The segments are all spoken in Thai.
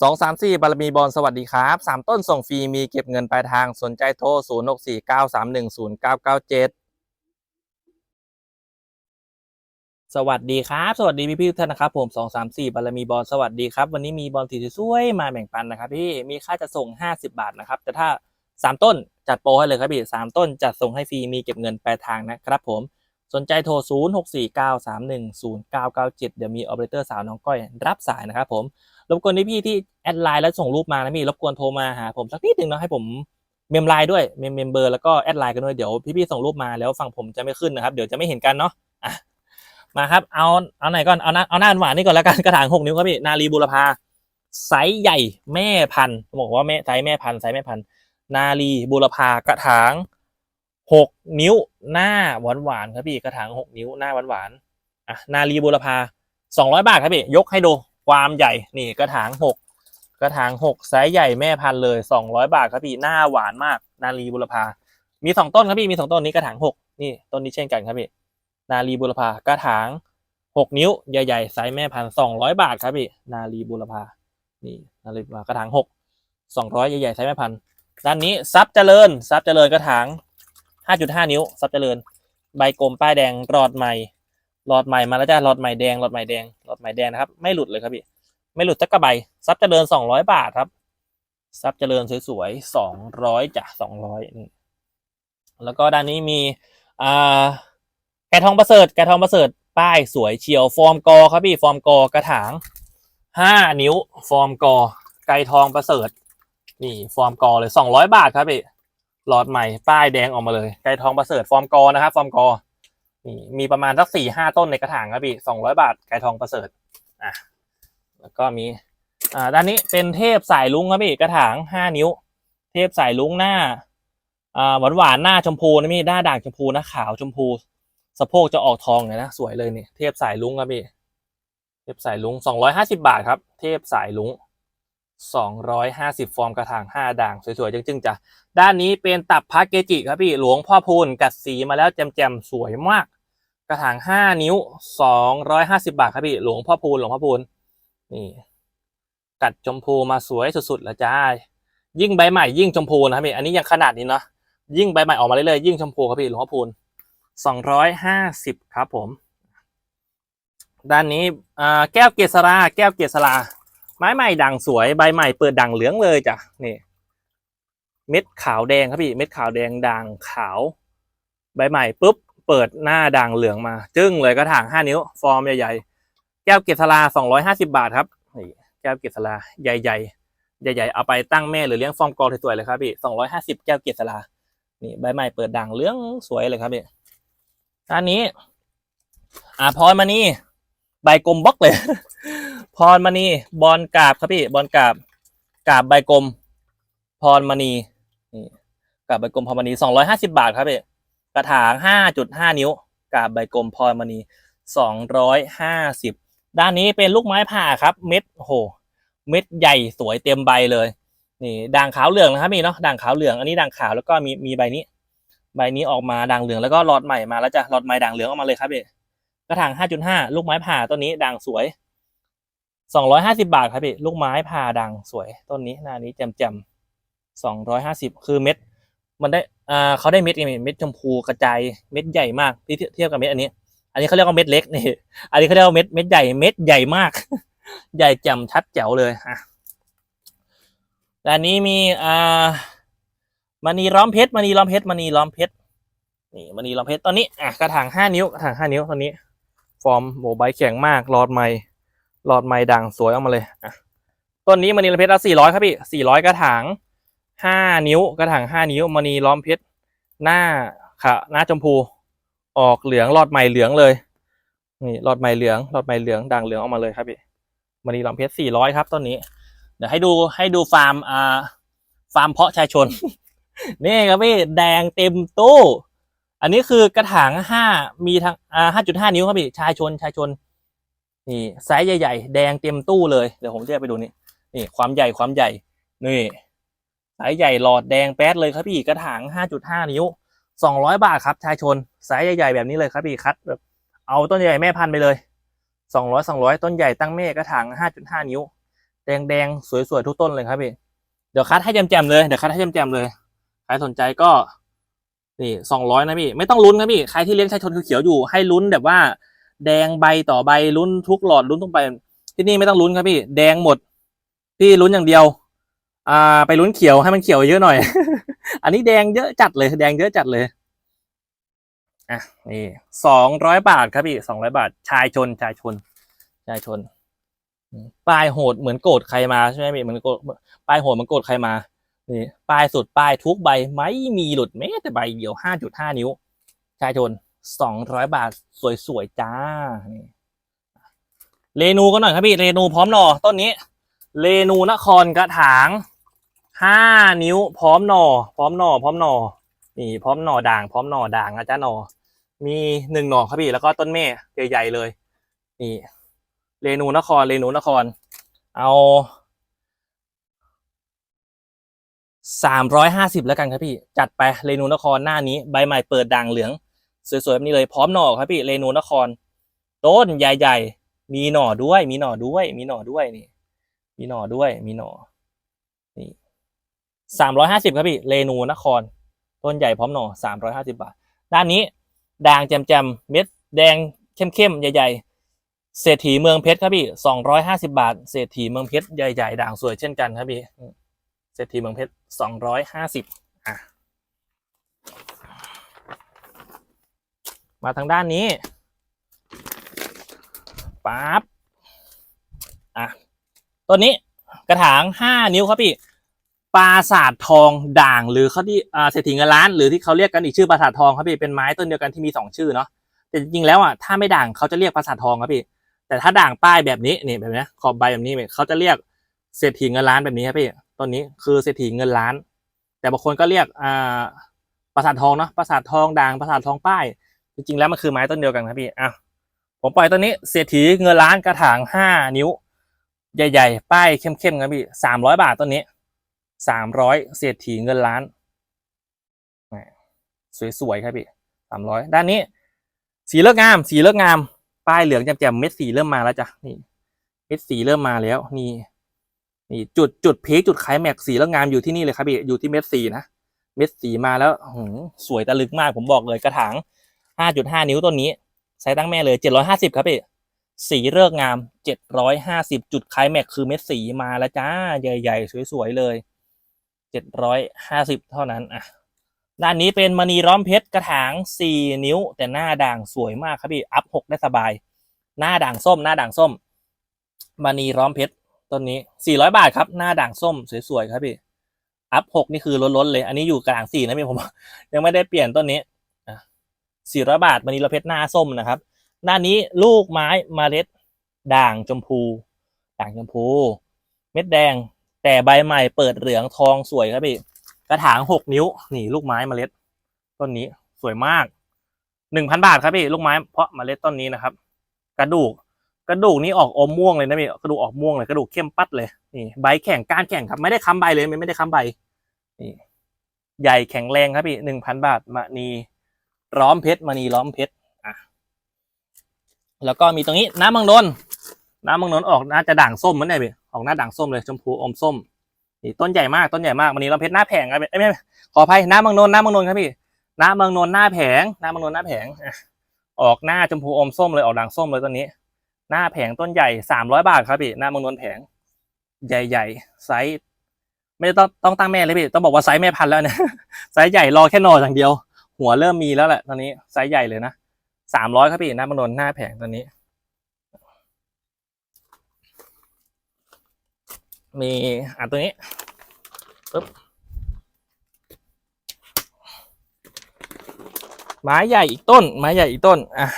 สองสามสี่บารมีบอลสวัสดีครับสามต้นส่งฟรีมีเก็บเงินปลายทางสนใจโทรศูนย์หกสี่เก้าสามหนึ่งศูนย์เก้าเก้าเจ็ดสวัสดีครับ สวัสดีพี่พี่ทุกท่านนะครับผมสองสามสี่บารมีบอลสวัสดีครับ วันนี้มีบอลสีสวยๆมาแบ่งปันนะครับพี่มีค่าจะส่งห้าสิบาทนะครับ แต่ถ้าสามต้นจัดโปรให้เลยครับพี่สามต้นจัดส่งให้ฟรีมีเก็บเงินปลายทางนะครับผม สนใจโทร 0 6 4 9 3 1 0 9 9 7 เดี๋ยวมีออเปอเรเตอร์สาวน้องก้อยรับสายนะครับผม รบกวนพี่ที่แอดไลน์แล้วส่งรูปมานะพี่ รบกวนโทรมาหาผมสักนิดหนึ่งเนาะให้ผมเมมไลน์ด้วย เมมเมมเบอร์แล้วก็แอดไลน์กันด้วย เดี๋ยวพี่ๆส่งรูปมาแล้วฝั่งผมจะไม่ขึ้นนะครับ เดี๋ยวจะไม่เห็นกันเนาะอะมาครับ เอา เอาไหนก่อน เอาหน้าเอาหน้าหวานนี่ก่อนแล้วกันกระถางหกนิ้วครับพี่ นาลีบุรพาไซส์ใหญ่แม่พันธุ์บอกว่าแม่ไซส์แม่พันธุ์ไซส์แม่พันธุ์นาลีบุรพากระถาง หกนิ้วหน้าหวานหวานๆครับพี่กระถางหกนิ้วหน้าหวานหวานๆอะนาลีบุรพาสองร้อยบาทครับพี่ยกให้ดูความใหญ่นี่กระถางหกกระถางหกไซส์ใหญ่แม่พันเลยสองร้อยบาทครับพี่หน้าหวานมาก นาลีบุรพา มีสองต้นครับพี่มีสองต้นนี้กระถางหกนี่ต้นนี้เช่นกันครับพี่นาลีบุรพากระถางหกนิ้วใหญ่ๆไซส์แม่พันสองร้อยบาทครับพี่นาลีบุรพานี่นาลีบุรพากระถางหกสองร้อยใหญ่ๆไซส์แม่พันด้านนี้ซับเจริญซับเจริญกระถาง ห้าจุดห้านิ้วซับเจริญ ใบกลมป้ายแดงหลอดใหม่หลอดใหม่มาแล้วจ้าหลอดใหม่แดงหลอดใหม่แดงหลอดใหม่แดงนะครับ ไม่หลุดเลยครับพี่ ไม่หลุดสักกระใบซับเจริญสองร้อยบาทครับซับเจริญสวยๆสองร้อยจ้ะสองร้อยนี่แล้วก็ด้านนี้มีอ่าแกทองประเสริฐแกทองประเสริฐป้ายสวยเฉียว ฟอร์มกอครับพี่ฟอร์มกอกระถางห้านิ้ว ฟอร์มกอไก่ทองประเสริฐ นี่ ฟอร์มกอเลยสองร้อยบาทครับพี่ หลอดใหม่ป้ายแดงออกมาเลยไก่ทองประเสริฐฟอร์มกอนะครับ ฟอร์มกอนี่มีประมาณสักสี่ห้าต้นในกระถางครับพี่สองร้อยบาทไก่ทองประเสริฐอะแล้วก็มีอ่าด้านนี้เป็นเทพสายลุงครับพี่กระถางห้านิ้ว เทพสายลุงหน้าอ่าหวานหวานๆหน้าชมพูนะพี่หน้าด่างชมพูนะขาวชมพู สะโพกจะออกทองเลยนะ สวยเลยนี่เทพสายลุงครับพี่เทพสายลุงสองร้อยห้าสิบาทครับ เทพสายลุง สองร้อยห้าสิบฟอร์มกระถางห้าด่าง สวยๆจึงๆจ้ะด้านนี้เป็นตับพระเกจิครับพี่ หลวงพ่อพูนกัดสีมาแล้วแจ่มๆสวยมาก กระถางห้านิ้วสองร้อยห้าสิบาทครับพี่หลวงพ่อพูนหลวงพ่อพูนนี่กัดชมพูมาสวยสุดๆแล้วจ้ายิ่งใบใหม่ยิ่งชมพูนะครับพี่อันนี้ยังขนาดนี้เนาะยิ่งใบใหม่ออกมาเรื่อยๆยิ่งชมพูครับพี่หลวงพ่อพูนสองร้อยห้าสิบครับผม ด้านนี้อ่าแก้วเกษราแก้วเกษรา ไม้ใหม่ด่างสวยใบใหม่เปิดด่างเหลืองเลยจ้ะนี่เม็ดขาวแดงครับพี่เม็ดขาวแดงด่างขาว ใบใหม่ปุ๊บเปิดหน้าด่างเหลืองมา จึ้งเลยกระถางห้านิ้ว ฟอร์มใหญ่ๆ แก้วเกษราสองร้อยห้าสิบาทครับนี่แก้วเกษราใหญ่ๆ ใหญ่ๆ เอาไปตั้งแม่หรือเลี้ยงฟอร์มกอสวยๆเลยครับพี่สองร้อยห้าสิบแก้วเกษรานี่ใบใหม่เปิดด่างเหลืองสวยเลยครับพี่อันนี้ อ่าพรมานี่ ใบกลมบล็อกเลย พรมานีบอลกาบครับพี่บอลกาบกาบใบกลม พรมณีนี่กาบใบกลมพรมณีสองร้อยห้าสิบาทครับพี่กระถางห้าจุดห้านิ้ว กาบใบกลมพรมณีสองร้อยห้าสิบด้านนี้เป็นลูกไม้ผ่าครับ เม็ดโอ้โห เม็ดใหญ่สวยเต็มใบเลย นี่ด่างขาวเหลืองนะครับมีเนาะด่างขาวเหลืองอันนี้ด่างขาวแล้วก็มีมีใบนี้ ใบนี้ออกมาด่างเหลืองแล้วก็หลอดใหม่มาแล้วจะหลอดใหม่ด่างเหลืองออกมาเลยครับพี่ กระถางห้าจุดห้าลูกไม้ผ่าต้นนี้ด่างสวยสองร้อยห้าสิบาทครับพี่ลูกไม้ผ่าด่างสวยต้นนี้หน้านี้แจ่มแจ่มสองร้อยห้าสิบคือเม็ด มันได้อ่าเขาได้เม็ดไงเม็ดชมพูกระจายเม็ดใหญ่มากที่เทียบกับเม็ดอันนี้ อันนี้เขาเรียกว่าเม็ดเล็กนี่อันนี้เขาเรียกว่าเม็ดเม็ดใหญ่เม็ดใหญ่มาก ใหญ่แจ่มชัดแจ๋วเลยอะแต่อันนี้มีอ่ามณีล้อมเพชรมณีล้อมเพชรมณีล้อมเพชรนี่มณีล้อมเพชรตอนนี้อะกระถางห้านิ้วกระถางห้านิ้วตอนนี้ ฟอร์มโบใบแข็งมากหลอดใหม่หลอดใหม่ด่างสวยออกมาเลยอะต้นนี้มณีล้อมเพชรเอาสี่ร้อยครับพี่สี่ร้อยกระถางห้านิ้วกระถางห้านิ้วมณีล้อมเพชรหน้าค่ะหน้าชมพูออกเหลืองหลอดใหม่เหลืองเลยนี่หลอดใหม่เหลืองหลอดใหม่เหลืองด่างเหลืองออกมาเลยครับพี่มณีล้อมเพชรสี่ร้อยครับต้นนี้ เดี๋ยวให้ดูให้ดูฟาร์มอ่าฟาร์มเพาะชายชน นี่ครับพี่แดงเต็มตู้ อันนี้คือกระถางห้ามีทั้งอ่าห้าจุดห้านิ้วครับพี่ชายชนชายชน นี่ไซส์ใหญ่ๆ แดงเต็มตู้เลยเดี๋ยวผมจะไปดูนี่นี่ความใหญ่ความใหญ่นี่ไซส์ใหญ่หลอดแดงแป๊ดเลยครับพี่กระถางห้าจุดห้านิ้วสองร้อยบาทครับชายชนไซส์ใหญ่ๆแบบนี้เลยครับพี่คัดแบบเอาต้นใหญ่แม่พันธุ์ไปเลยสองร้อยสองร้อยต้นใหญ่ตั้งแม่กระถางห้าจุดห้านิ้ว แดงแดงสวยๆทุกต้นเลยครับพี่เดี๋ยวคัดให้แจ่มๆเลยเดี๋ยวคัดให้แจ่มๆเลยใครสนใจก็ นี่สองร้อยนะพี่ ไม่ต้องลุ้นครับพี่ ใครที่เลี้ยงชายชนเขียวอยู่ให้ลุ้นแบบว่า แดงใบต่อใบลุ้นทุกหลอดลุ้นทุกใบที่นี่ไม่ต้องลุ้นครับพี่ แดงหมด พี่ลุ้นอย่างเดียว อ่า ไปลุ้นเขียวให้มันเขียวเยอะหน่อย อันนี้แดงเยอะจัดเลย แดงเยอะจัดเลยอะนี่สองร้อยบาทครับพี่สองร้อยบาท ชายชนชายชน ชายชนป้ายโหดเหมือนโกรธใครมาใช่ไหมพี่เหมือนโกรธป้ายโหดเหมือนโกรธใครมา นี่ป้ายสุดป้ายทุกใบไม่มีหลุดแม้แต่ใบเดียวห้าจุดห้านิ้ว ชายชนสองร้อยบาทสวยๆจ้านี่เรนูก็หน่อยครับพี่เรนูพร้อมหน่อต้นนี้เรนูนครกระถางห้านิ้ว พร้อมหน่อ พร้อมหน่อ พร้อมหน่อนี่พร้อมหน่อด่าง พร้อมหน่อด่างนะจ๊ะหน่อมีหนึ่งหน่อครับพี่แล้วก็ต้นเม่ใหญ่ๆเลย นี่เรนูนครเรนูนคร เอา สามร้อยห้าสิบแล้วกันครับพี่ จัดไปเรนูนครหน้านี้ใบใหม่เปิดด่างเหลือง สวยๆแบบนี้เลยพร้อมหน่อครับพี่เรนูนคร ต้นใหญ่ๆ มีหน่อด้วย มีหน่อด้วย มีหน่อด้วยนี่ มีหน่อด้วย มีหน่อนี่สามร้อยห้าสิบครับพี่เรนูนคร ต้นใหญ่พร้อมหน่อสามร้อยห้าสิบาท ด้านนี้ด่างแจ่มๆเม็ดแดงเข้มๆใหญ่ ๆเศรษฐีเมืองเพชรครับพี่สองร้อยห้าสิบาท เศรษฐีเมืองเพชรใหญ่ ๆ ด่างสวยเช่นกันครับพี่ เศรษฐีเมืองเพชรสองร้อยห้าสิบอะ มาทางด้านนี้ปั๊บอะต้นนี้กระถางห้านิ้วครับพี่ปราสาททองด่างหรือเขาที่อ่าเศรษฐีเงินล้านหรือที่เขาเรียกกันอีกชื่อปราสาททองครับพี่เป็นไม้ต้นเดียวกันที่มีสองชื่อเนาะแต่จริงแล้วอะถ้าไม่ด่างเขาจะเรียกปราสาททองครับพี่แต่ถ้าด่างป้ายแบบนี้นี่แบบนี้ขอบใบแบบนี้เขาจะเรียกเศรษฐีเงินล้านแบบนี้ครับพี่ ต้นนี้คือเศรษฐีเงินล้าน แต่บางคนก็เรียกอ่าปราสาททองเนาะปราสาททองด่างปราสาททองป้าย จริงๆแล้วมันคือไม้ต้นเดียวกันครับพี่อะผมปล่อยต้นนี้เศรษฐีเงินล้านกระถางห้านิ้ว ใหญ่ ๆ ป้ายเข้มๆครับพี่สามร้อยบาทต้นนี้สามร้อยเศรษฐีเงินล้านสวยๆครับพี่สามร้อยด้านนี้ สีเลิกงาม สีเลิกงาม ป้ายเหลืองแจ่มๆเม็ดสีเริ่มมาแล้วจ้ะนี่เม็ดสีเริ่มมาแล้วนี่ นี่จุดจุดพีคจุดไคลแม็กซ์สีเลิกงามอยู่ที่นี่เลยครับพี่อยู่ที่เม็ดสีนะเม็ดสีมาแล้วหืสวยตะลึกมากผมบอกเลยกระถางห้าจุดห้านิ้วต้นนี้ใช้ตั้งแม่เลยเจ็ดร้อยห้าสิบครับพี่สีเลิกงามเจ็ดร้อยห้าสิบจุดไคลแม็กซ์คือเม็ดสีมาแล้วจ้าใหญ่ๆ สวยๆเลยเจ็ดร้อยห้าสิบเท่านั้นอะด้านนี้เป็นมณีร้อมเพชรกระถางสี่นิ้ว แต่หน้าด่างสวยมากครับพี่อัพหกได้สบาย หน้าด่างส้ม หน้าด่างส้มมณีร้อมเพชร ต้นนี้สี่ร้อยบาทครับ หน้าด่างส้มสวยๆครับพี่อัพหกนี่คือล้นๆเลย อันนี้อยู่กลางสี่นะพี่ผม ยังไม่ได้เปลี่ยนต้นนี้สี่ร้อยบาทมณีร้อมเพชรหน้าส้มนะครับด้านนี้ลูกไม้เมล็ด ด่างชมพู ด่างชมพู เม็ดแดง แต่ใบใหม่เปิดเหลืองทองสวยครับพี่กระถางหกนิ้ว นี่ลูกไม้เมล็ด ต้นนี้สวยมากหนึ่งพันบาทครับพี่ลูกไม้เพราะเมล็ดต้นนี้นะครับ กระดูก กระดูกนี้ออกอมม่วงเลยนะพี่กระดูกออกม่วงเลยกระดูกเข้มปัดเลยนี่ใบแข็งก้านแข็งครับ ไม่ได้ค้ำใบเลยไม่ได้ค้ำใบนี่ใหญ่แข็งแรงครับพี่หนึ่งพันบาทมณีล้อมเพชรมณีล้อมเพชรอะแล้วก็มีตรงนี้น้ำมังนนน้ำมังนนออกน่าจะด่างส้มเหมือนไงพี่ออกหน้าด่างส้มเลยชมพูอมส้มนี่ต้นใหญ่มากต้นใหญ่มากวันนี้เราเพชรหน้าแผงครับพี่ไม่ไม่ขออภัยน้ำมังนนน้ำมังนนครับพี่น้ำมังนนหน้าแผงน้ำมังนนหน้าแผงออกหน้าชมพูอมส้มเลยออกด่างส้มเลยต้นนี้ น้าแผงต้นใหญ่สามร้อยบาทครับพี่หน้ามังนนแผง ใหญ่ๆไซส์ไม่ต้องต้องตั้งแม่เลยพี่ต้องบอกว่าไซส์แม่พันธุ์แล้วเนี่ยไซส์ใหญ่รอแค่นออย่างเดียว หัวเริ่มมีแล้วแหละตอนนี้ไซส์ใหญ่เลยนะสามร้อยครับพี่หน้ามังนนหน้าแผงตอนนี้ มีอะตัวนี้ปึ๊บไม้ใหญ่อีกต้น ไม้ใหญ่อีกต้น อะ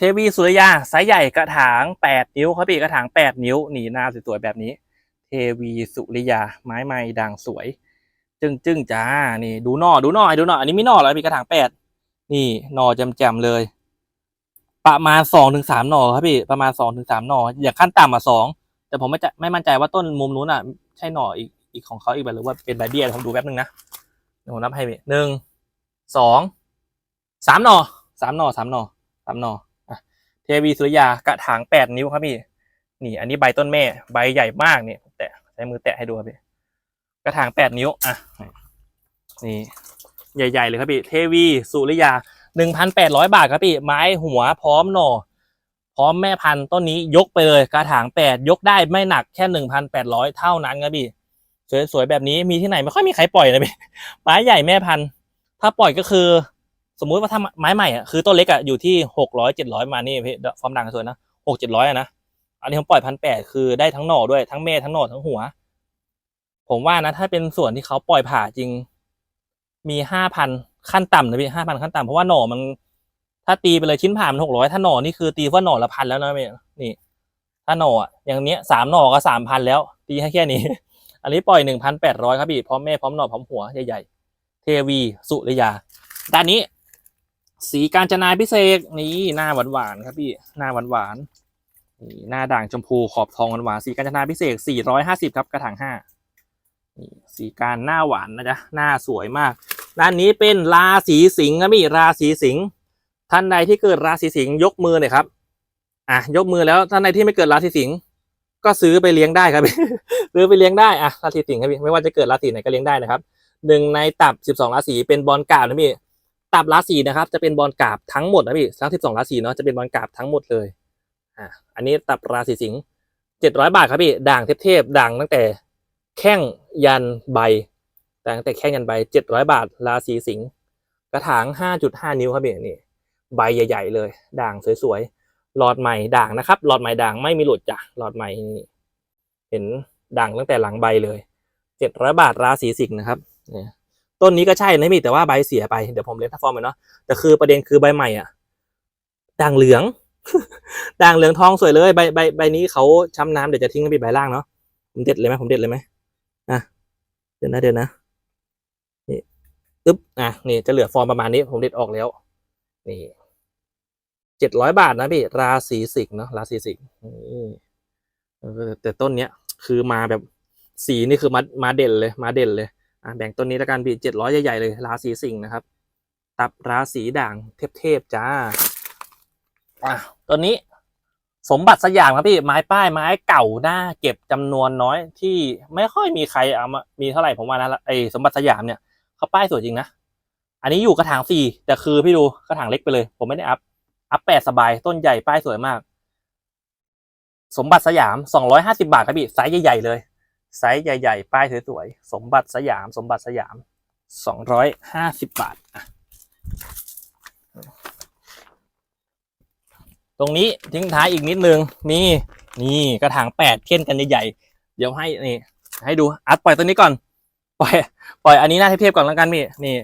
เทวีสุริยาไซส์ใหญ่กระถางแปดนิ้วครับพี่กระถางแปดนิ้วหนีหน้าสวยๆแบบนี้ เทวีสุริยาไม้ไม้ด่างสวย จึ้งจึ้งจ้านี่ดูหน่อดูหน่อยดูหน่อยอันนี้ไมีหน่อแล้วมีกระถางแปดนี่หน่อแจ่มๆเลย ประมาณสองถึงหน่อครับพี่ประมาณสองถึงหน่ออย่าขั้นต่ำอะสองแต่ผมไม่จะไม่มั่นใจว่าต้นมุมนู้นอะใช่หน่ออีกอีกของเขาอีกแบบหรือว่าเป็นใบเบี้ยผมดูแป๊บนึงนะผมนับให้พี่หนึ่งสองสามหน่อสามหน่อสามหน่อสามหน่อ เทวีสุริยากระถางแปดนิ้วครับพี่ นี่ อันนี้ใบต้นแม่ ใบใหญ่มากเนี่ยแตะใช้มือแตะให้ดูครับพี่ กระถางแปดนิ้ว อะ นี่ ใหญ่ ๆ เลยครับพี่ เทวีสุริยาหนึ่งพันแปดร้อยบาทครับพี่ ไม้หัวพร้อมหน่อ พร้อมแม่พันธุ์ต้นนี้ยกไปเลย กระถางแปดยกได้ไม่หนักแค่หนึ่งพันแปดร้อยเท่านั้นครับพี่ สวยๆแบบนี้มีที่ไหนไม่ค่อยมีใครปล่อยนะพี่ ไม้ใหญ่แม่พันธุ์ ถ้าปล่อยก็คือ สมมุติว่าถ้าไม้ใหม่อะคือต้นเล็กอะอยู่ที่หกร้อยเจ็ดร้อยมานี่พี่ฟอร์มดังสวยนะหกเจ็ดร้อยนะอันนี้ผมปล่อยพันแปดคือได้ทั้งหน่อด้วยทั้งแม่ทั้งหน่อทั้งหัว ผมว่านะถ้าเป็นส่วนที่เขาปล่อยผ่าจริง มีห้าพันขั้นต่ำนะพี่ห้าพันขั้นต่ำเพราะว่าหน่อมัน ถ้าตีไปเลยชิ้นผ่ามันหกร้อยถ้าหน่อนี่คือตีว่าหน่อละพันแล้วนะพี่นี่ ถ้าหน่ออ่อย่างเนี้ยสามหน่อก็สามพันแล้ว ตีให้แค่นี้ อันนี้ปล่อยหนึ่งพันแปดร้อยครับพี่พร้อมแม่พร้อมหน่อพร้อมหัวใหญ่ๆเทวีสุริยาด้านนี้ สีการจนาพิเศษนี่หน้าหวานๆครับพี่หน้าหวานๆนี่หน้าด่างชมพูขอบทองหวานๆสีการจนาพิเศษสี่ร้อยห้าสิบครับกระถางห้านี่สีการหน้าหวานนะจ๊ะหน้าสวยมากด้านนี้เป็นราศีสิงห์ครับพี่ราศีสิงห์ท่านใดที่เกิดราศีสิงห์ยกมือหน่อยครับ อะยกมือแล้วท่านใดที่ไม่เกิดราศีสิงห์ก็ซื้อไปเลี้ยงได้ครับซื้อไปเลี้ยงได้อะราศีสิงห์ครับพี่ไม่ว่าจะเกิดราศีไหนก็เลี้ยงได้นะครับหนึ่งในตับสิบสองราศีเป็นบอลกาบนะพี่ ตับราศีนะครับ จะเป็นบอลกาบทั้งหมดนะพี่ทั้งสิบสองราศีเนาะจะเป็นบอลกาบทั้งหมดเลยอะอันนี้ตับราศีสิงห์เจ็ดร้อยบาทครับพี่ด่างเทพๆด่างตั้งแต่แข้งยันใบด่ตั้งแต่แข้งยันใบเจ็ดร้อยบาทราศีสิงห์กระถางห้าจุดห้านิ้วครับพี่นี่ใบใหญ่ ๆ เลย ด่างสวยๆหลอดใหม่ด่างนะครับหลอดใหม่ด่างไม่มีหลุดจ้ะหลอดใหม่นี่เห็นด่างตั้งแต่หลังใบเลยเจ็ดร้อยบาทราศีสิงห์นะครับเนี่ย ต้นนี้ก็ใช่นะพี่แต่ว่าใบเสียไปเดี๋ยวผมเล่นทัฟฟอร์มไปเนาะแต่คือประเด็นคือใบใหม่อะด่างเหลืองด่างเหลืองทองสวยเลยใบใบใบนี้เขาช้ำน้ำเดี๋ยวจะทิ้งไว้ใบล่างเนาะผมเด็ดเลยไหมผมเด็ดเลยไหมอะเดี๋ยวนะเดี๋ยวนะนี่อึ๊บอะนี่จะเหลือฟอร์มประมาณนี้ ผมเด็ดออกแล้ว นี่เจ็ดร้อยบาทนะพี่ ราศีสิงเนาะราศีสิงห์นี่แต่ต้นเนี้ย คือมาแบบสีนี่คือมามาเด่นเลย มาเด่นเลย แบ่งต้นนี้แล้วกันพี่เจ็ดร้อยใหญ่ ๆ เลยราศีสิงห์นะครับ ตับราศีด่างเทพๆจ้าอะต้นนี้สมบัติสยามครับพี่ไม้ป้ายไม้เก่าหน้าเก็บจำนวนน้อยที่ไม่ค่อยมีใครเอามามีเท่าไหร่ผมว่านะไอสมบัติสยามเนี่ยเขาป้ายสวยจริงนะอันนี้อยู่กระถางสี่แต่คือพี่ดูกระถางเล็กไปเลย ผมไม่ได้อัพอัพแปดสบายต้นใหญ่ป้ายสวยมาก สมบัติสยามสองร้อยห้าสิบาทครับพี่ไซส์ใหญ่ๆเลย ไซส์ใหญ่ ๆ ป้ายสวยๆ สมบัติสยาม สมบัติสยามสองร้อยห้าสิบบาท ตรงนี้ทิ้งท้ายอีกนิดนึง นี่ นี่กระถางแปดเทียนกันใหญ่ๆ เดี๋ยวให้ นี่ ให้ดู อัดปล่อยตัวนี้ก่อน ปล่อย ปล่อยอันนี้หน้าเทียบๆก่อนแล้วกันพี่ นี่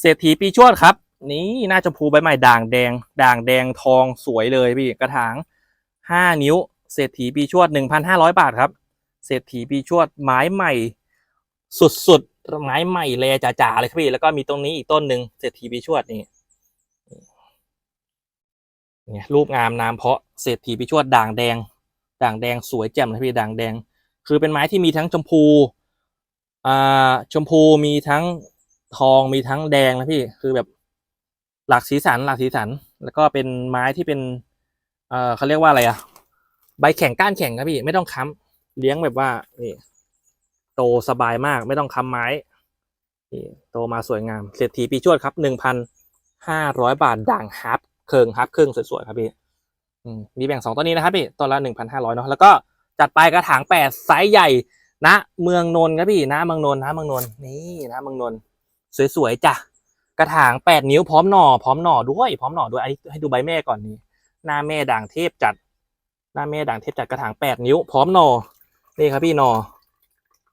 เศรษฐีปีชวดครับ นี่หน้าชมพูใบใหม่ด่างแดง ด่างแดงทองสวยเลยพี่ กระถางห้านิ้ว เศรษฐีปีชวดหนึ่งพันห้าร้อยบาทครับ เศรษฐีปีชวดไม้ใหม่ สุดๆไม้ใหม่แลจ๋าๆเลยครับพี่แล้วก็มีตรงนี้อีกต้นหนึ่งเศรษฐีปีชวดนี่เนี่ยรูปงามนามเพาะเศรษฐีปีชวดด่างแดง ด่างแดงสวยแจ่มเลยพี่ด่างแดง คือเป็นไม้ที่มีทั้งชมพูอ่าชมพูมีทั้งทองมีทั้งแดงนะพี่คือแบบหลากสีสันหลากสีสัน แล้วก็เป็นไม้ที่เป็น เอ่อเขาเรียกว่าอะไรอะใบแข็งก้านแข็งครับพี่ไม่ต้องค้ำ เลี้ยงแบบว่านี่โตสบายมากไม่ต้องค้ำไม้นี่โตมาสวยงามเศรษฐีปีชวดครับหนึ่งพันห้าร้อยบาทด่างฮับเคิงฮับเครื่องสวยๆครับพี่อืมมีแบ่งสองต้นนี้นะครับพี่ต้นละหนึ่งพันห้าร้อยเนาะแล้วก็จัดไปกระถางแปดไซส์ใหญ่ณเมืองนนท์ครับพี่ณเมืองนนท์ณเมืองนนท์นี่ณเมืองนนท์สวยๆจ้ะกระถางแปดนิ้วพร้อมหน่อพร้อมหน่อด้วยพร้อมหน่อด้วยอันนี้ให้ดูใบแม่ก่อนนี่หน้าแม่ด่างเทพจัด หน้าแม่ด่างเทพจัดกระถางแปดนิ้ว พร้อมหน่อ นี่ครับพี่นอ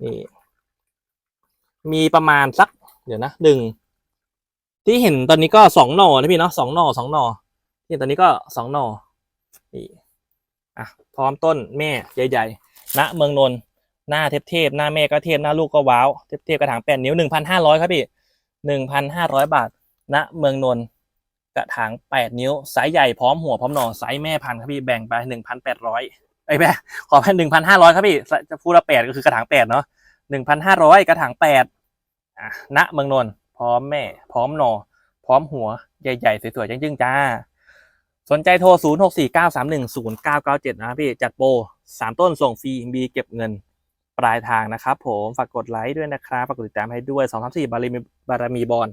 นี่ มีประมาณสัก เดี๋ยวนะหนึ่งที่เห็นตอนนี้ก็สองหน่อนะพี่เนาะสองหน่อสองหน่อที่เห็นตอนนี้ก็สองหน่อนี่อะพร้อมต้นแม่ใหญ่ๆณเมืองนนท์หน้าเทพเทพหน้าแม่ก็เทพหน้าลูกก็ว้าวเทพเทพกระถางแปดนิ้วหนึ่งพันห้าร้อยครับพี่หนึ่งพันห้าร้อยบาท ณเมืองนนท์กระถางแปดนิ้วไซส์ใหญ่พร้อมหัวพร้อมหน่อไซส์แม่พันธุ์ครับพี่แบ่งไปหนึ่งพันแปดร้อย ไอ้แม่ขอแค่หนึ่งพันห้าร้อยครับพี่จะพูดละแปดก็คือกระถางแปดเนาะหนึ่งพันห้าร้อยกระถางแปดอะณเมืองนนท์พร้อมแม่ พร้อมหนอพร้อมหัวใหญ่ๆสวยๆจึ้งๆจ้า สนใจโทร 0 6 4 9 3 1 0 9 9 7 นะพี่ จัดโปร3 ต้นส่งฟรีมีเก็บเงินปลายทางนะครับผม ฝากกดไลค์ด้วยนะครับฝากกดติดตามให้ด้วย 2 3 4 บารมีบารมีบอล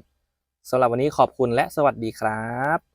สำหรับวันนี้ขอบคุณและสวัสดีครับ